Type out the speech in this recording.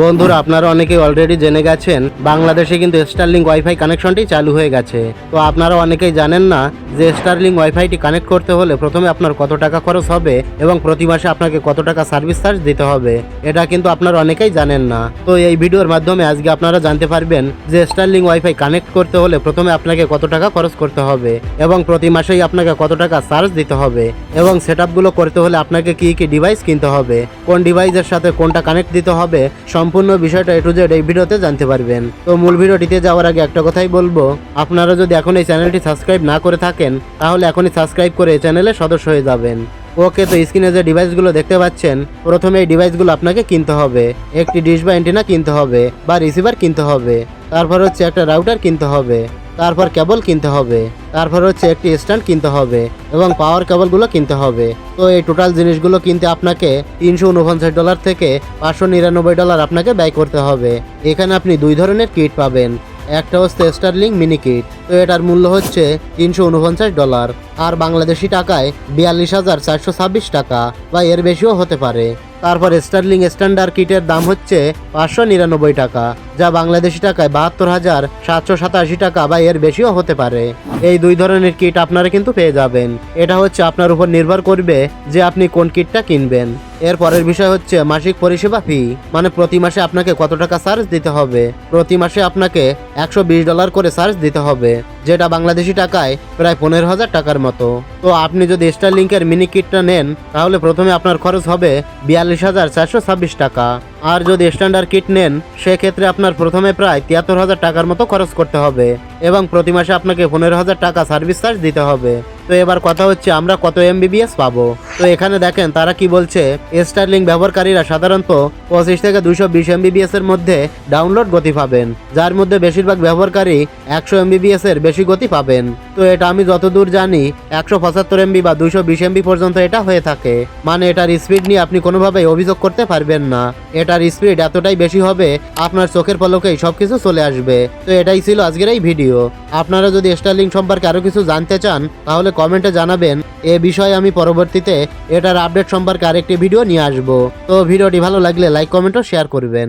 বন্ধুরা, আপনারা অনেকেই অলরেডি জেনে গেছেন, বাংলাদেশে কিন্তু স্টারলিং ওয়াইফাই কানেকশনটি চালু হয়ে গেছে। তো আপনারা অনেকেই জানেন না যে স্টারলিং ওয়াইফাইটি কানেক্ট করতে হলে প্রথমে আপনার কত টাকা খরচ হবে এবং প্রতি মাসে আপনাকে কত টাকা সার্ভিস চার্জ দিতে হবে। এটা কিন্তু আপনারা অনেকেই জানেন না। তো এই ভিডিওর মাধ্যমে আজকে আপনারা জানতে পারবেন যে স্টারলিং ওয়াইফাই কানেক্ট করতে হলে প্রথমে আপনাকে কত টাকা খরচ করতে হবে এবং প্রতি মাসেই আপনাকে কত টাকা চার্জ দিতে হবে। এবং সেট করতে হলে আপনাকে কি কি ডিভাইস কিনতে হবে, কোন ডিভাইসের সাথে কোনটা কানেক্ট দিতে হবে, সম্পূর্ণ বিষয়টা এ টু জেড এই ভিডিওতে জানতে পারবেন। তো মূল ভিডিওটিতে যাওয়ার আগে একটা কথাই বলব, আপনারা যদি এখন এই চ্যানেলটি সাবস্ক্রাইব না করে থাকেন, তাহলে এখনই সাবস্ক্রাইব করে এই চ্যানেলে সদস্য হয়ে যাবেন। ওকে, তো স্ক্রিনে যে ডিভাইসগুলো দেখতে পাচ্ছেন, প্রথমে এই ডিভাইসগুলো আপনাকে কিনতে হবে। একটি ডিশ বা অ্যান্টেনা কিনতে হবে, বা রিসিভার কিনতে হবে। তারপর হচ্ছে একটা রাউটার কিনতে হবে। তারপর কেবল কিনতে হবে। তারপর হচ্ছে একটি স্ট্যান্ড কিনতে হবে এবং পাওয়ার কেবলগুলো কিনতে হবে। তো এই টোটাল জিনিসগুলো কিনতে আপনাকে তিনশো উনপঞ্চাশ ডলার থেকে পাঁচশো নিরানব্বই ডলার আপনাকে ব্যয় করতে হবে। এখানে আপনি দুই ধরনের কিট পাবেন। একটা হচ্ছে স্টারলিং মিনি কিট তো এটার মূল্য হচ্ছে তিনশো উনপঞ্চাশ ডলার। আর বাংলাদেশি টাকায় বিয়াল্লিশ হাজার চারশো ছাব্বিশ টাকা বা এর বেশিও হতে পারে। তারপর স্টারলিং স্ট্যান্ডার্ড কিটের দাম হচ্ছে পাঁচশো নিরানব্বই টাকা। যা বাংলাদেশি টাকায় বাহাত্তর হাজার সাতশো সাতাশি টাকা বা এর বেশিও হতে পারে। এই দুই ধরনের কিট আপনারা কিন্তু পেয়ে যাবেন। এটা হচ্ছে আপনার উপর নির্ভর করবে যে আপনি কোন কিটটা কিনবেন। এর পরের বিষয় হচ্ছে মাসিক পরিষেবা ফি। মানে প্রতি মাসে আপনাকে কত টাকা চার্জ দিতে হবে? প্রতি মাসে আপনাকে একশো বিশ ডলার করে চার্জ দিতে হবে, যেটা বাংলাদেশি টাকায় প্রায় পনেরো হাজার টাকার মতো। তো আপনি যদি স্টার স্টারলিংকের মিনি কিটটা নেন, তাহলে প্রথমে আপনার খরচ হবে বিয়াল্লিশ হাজার চারশো ছাব্বিশ টাকা। আর যদি স্ট্যান্ডার্ড কিট নেন, সেক্ষেত্রে আপনার প্রথমে প্রায় তিয়াত্তর হাজার টাকার মতো খরচ করতে হবে এবং প্রতি মাসে আপনাকে পনেরো হাজার টাকা সার্ভিস চার্জ দিতে হবে। তো এবার কথা হচ্ছে আমরা কত এমবিবিএস পাবো? তো এখানে দেখেন তারা কি বলছে স্টারলিং ব্যবহারকারীরা সাধারণত পঁচিশ থেকে দুইশো বিশ এমবিবিএস এর মধ্যে ডাউনলোড গতি পাবেন, যার মধ্যে বেশিরভাগ ব্যবহারকারী একশো এমবিবিএস এর বেশি গতি পাবেন। তো এটা আমি যতদূর জানি, একশো পঁচাত্তর এমবি বা দুইশো বিশ এমবি পর্যন্ত এটা হয়ে থাকে। মানে এটার স্পিড নিয়ে আপনি কোনোভাবেই অভিযোগ করতে পারবেন না। এটার স্পিড এতটাই বেশি হবে, আপনার চোখের পলকেই সবকিছু চলে আসবে। তো এটাই ছিল আজকের এই ভিডিও। আপনারা যদি স্টারলিং সম্পর্কে আরও কিছু জানতে চান, তাহলে কমেন্টে জানাবেন। এ বিষয়ে আমি পরবর্তীতে এটার আপডেট সম্পর্কে আরেকটি ভিডিও নিয়ে আসব। তো ভিডিওটি ভালো লাগলে লাইক কমেন্ট ও শেয়ার করবেন।